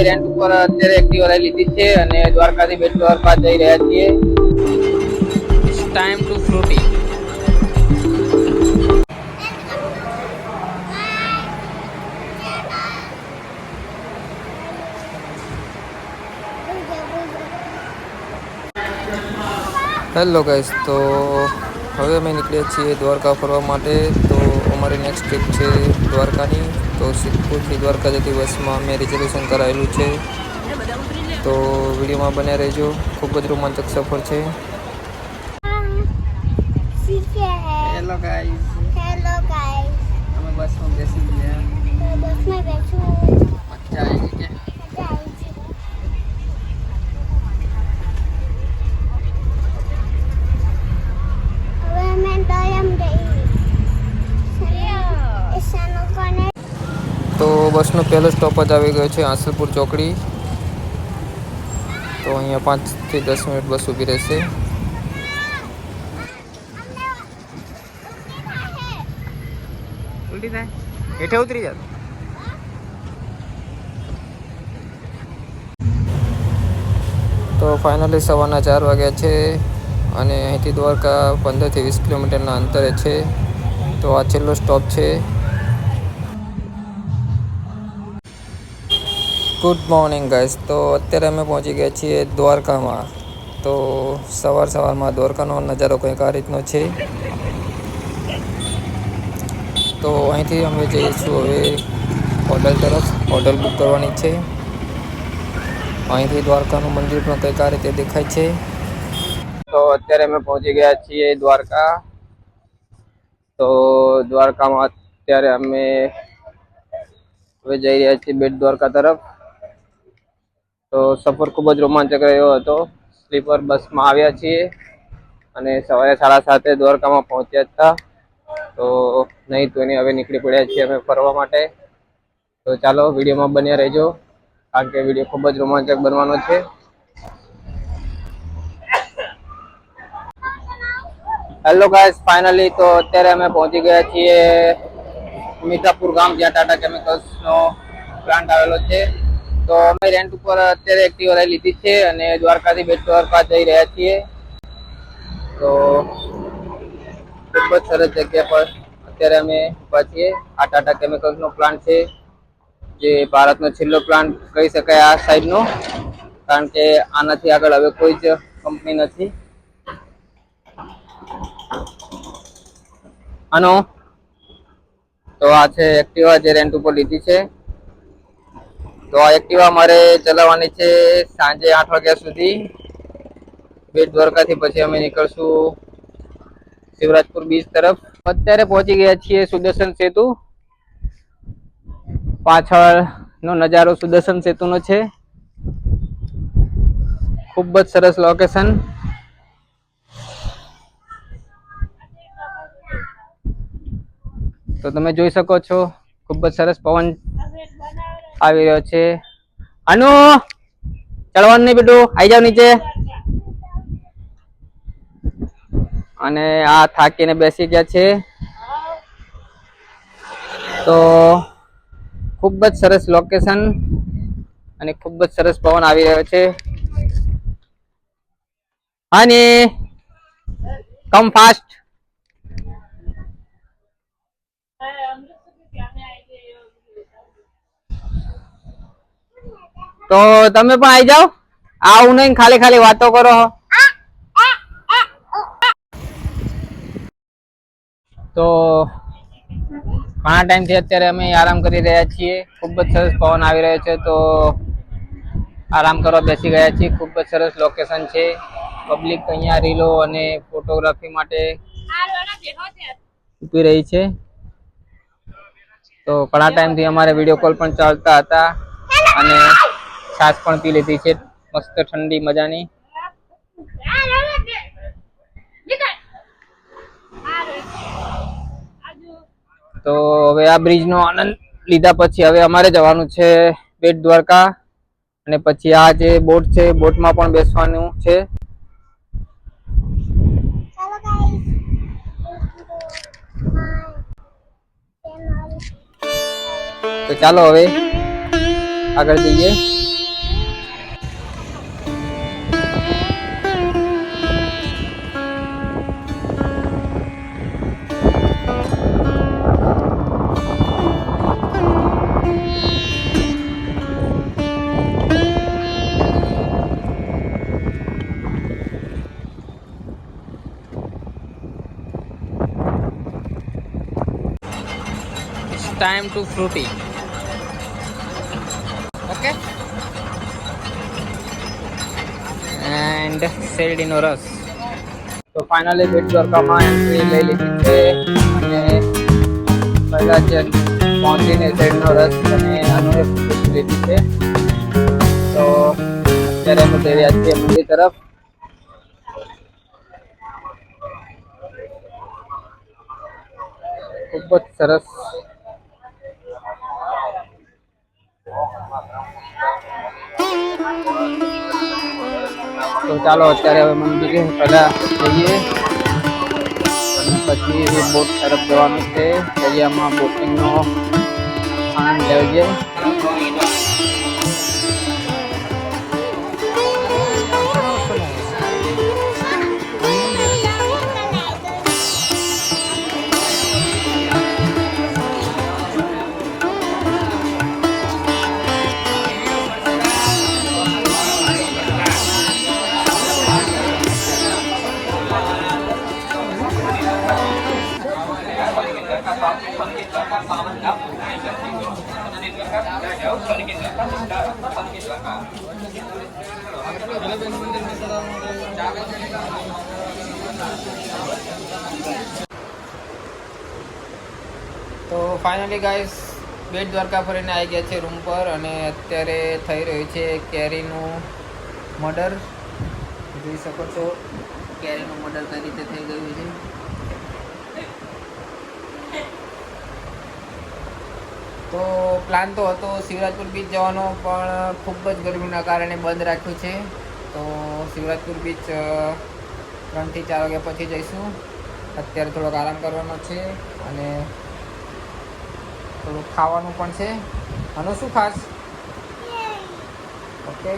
અમે રેન્ટ ઉપર અત્યારે એક્ટિવા લીધી છે અને દ્વારકાથી બેટ દ્વારકા જઈ રહ્યા છીએ. Time to Frooti hello guys તો હવે અમે નીકળ્યા છીએ દ્વારકા ફરવા માટે. અમારી નેક્સ્ટ ટ્રીપ છે દ્વારકાની. તો સિદ્ધપુરથી દ્વારકા જતી બસમાં અમે રિઝર્વેશન કરાયેલું છે. તો વિડીયોમાં બન્યા રહેજો. ખૂબ જ રોમાંચક સફર છે. હેલો ગાઈસ હેલો ગાઈસ અમે બસમાં બેસી ગયા. બસમાં બેસું મજા આવી ગઈ. બસનો પહેલો સ્ટોપ જ આવી ગયો છે આસલપુર ચોકડી. તો અહીંયા પાંચથી દસ મિનિટ બસ ઊભી રહેશે. ઉલટી થાય? હેઠે ઉતરી જાત તો ફાઇનલી સવારના ચાર વાગ્યા છે અને અહીંથી દ્વારકા પંદરથી વીસ કિલોમીટરના અંતરે છે. તો આ છેલ્લો સ્ટોપ છે. Good morning guys. તો અત્યારે અમે પહોંચી ગયા છીએ દ્વારકામાં. તો સવાર સવારમાં દ્વારકાનો નજારો કંઈક આ રીતનો છે. તો અહીંથી અમે જઈશું હવે હોટલ તરફ. હોટલ બુક કરવાની છે. અહીંથી દ્વારકાનું મંદિર પણ કંઈક આ રીતે દેખાય છે. તો અત્યારે અમે પહોંચી ગયા છીએ દ્વારકા. તો દ્વારકામાં અત્યારે અમે હવે જઈ રહ્યા છીએ બેટ દ્વારકા તરફ. તો સફર ખૂબ જ રોમાંચક રહ્યો હતો. સ્લીપર બસમાં આવ્યા છીએ અને સવારે સાડા સાતે દ્વારકામાં પહોંચ્યા હતા. તો નહીં તો એની હવે નીકળી પડ્યા છીએ અમે ફરવા માટે. તો ચાલો વિડીયોમાં બન્યા રહેજો, કારણ કે વીડિયો ખૂબ જ રોમાંચક બનવાનો છે. હેલો ગાઈસ ફાઇનલી તો અત્યારે અમે પહોંચી ગયા છીએ મિતાપુર ગામ, જ્યાં ટાટા કેમિકલ્સનો પ્લાન્ટ આવેલો છે. તો અમે રેન્ટ ઉપર અત્યારે એક્ટિવા લીધી છે અને દ્વારકાથી બેટ દ્વારકા જઈ રહ્યા છીએ. તો ખૂબ જ સરસ જગ્યા પર અત્યારે અમે ઊભા છીએ. આ ટાટા કેમિકલ્સનો પ્લાન્ટ છે. જે ભારતનો છેલ્લો પ્લાન્ટ કહી શકાય આ સાઈડનો, કારણ કે આનાથી આગળ હવે કોઈ જ કંપની નથી. આનો તો આ છે એક્ટિવા જે રેન્ટ ઉપર લીધી છે. તો આ એક્ટિવા મારે ચલાવવાની છે સાંજે આઠ વાગ્યા સુધી. બેટ દ્વારકાથી પછી અમે નીકળશું શિવરાજપુર બીચ તરફ. અત્યારે પહોંચી ગયા છીએ સુદર્શન સેતુ. પાછળનો નજારો સુદર્શન સેતુનો છે. ખૂબ જ સરસ લોકેશન તો તમે જોઈ શકો છો, ખૂબ જ સરસ પવન આવી રહ્યો છે. અનુ, ચડવાનું નહીં બેટું આવી જાવ નીચે. અને આ થાકીને બેસી ગયા છે. તો ખૂબ જ સરસ લોકેશન અને ખૂબ જ સરસ પવન આવી રહ્યો છે. અને કમ ફાસ્ટ તો તમે પણ આવી જાઓ. આવું નહીં, ખાલી ખાલી વાતો કરો. તો ઘણા ટાઈમથી અત્યારે અમે આરામ કરી રહ્યા છીએ. ખૂબ જ સરસ પવન આવી રહ્યો છે, તો આરામ કરવા બેસી ગયા છીએ. ખૂબ જ સરસ લોકેશન છે. પબ્લિક અહીંયા રીલો અને ફોટોગ્રાફી માટે ઊભી રહી છે. તો ઘણા ટાઈમથી અમારે વીડિયો કોલ પણ ચાલતા હતા અને છાશ પણ પી લીધી છે. મસ્ત ઠંડી મજાની. તો હવે આ બ્રિજનો આનંદ લીધા પછી હવે અમારે જવાનું છે બેટ દ્વારકા. અને પછી આ જે બોટ છે, બોટમાં પણ બેસવાનું છે. તો ચાલો હવે આગળ જઈએ. Time to fruity. Okay. And શેરડીનો રસ તો ફાઇનલી બેટ દ્વારકામાં એન્ટ્રી લઈ લીધી છે અને પહેલા જ પહોંચીને શેરડીનો રસ અને આનો લીધી છે તો અત્યારે અમે જઈ રહ્યા છીએ મંદિર તરફ ખૂબ જ સરસ તો ચાલો અત્યારે હવે મંદિરે પહેલા જઈએ. પછી બોટ તરફ જવાનું છે. દરિયામાં બોટિંગનો આનંદ તો ફાઇનલી ગાઈસ બેટ દ્વારકા ફરીને આવી ગયા છે રૂમ પર અને અત્યારે થઈ રહ્યું છે કેરીનું મર્ડર જોઈ શકો છો, કેરીનું મર્ડર કઈ રીતે થઈ ગયું છે. તો પ્લાન તો હતો શિવરાજપુર બીચ જવાનો પણ ખૂબ જ ગરમીના કારણે બંધ રાખ્યું છે. તો શિવરાજપુર બીચ ત્રણથી ચાર વાગ્યા પછી જઈશું. અત્યારે થોડોક આરામ કરવાનો છે અને થોડુંક ખાવાનું પણ છે. અને શું ખાસ? ઓકે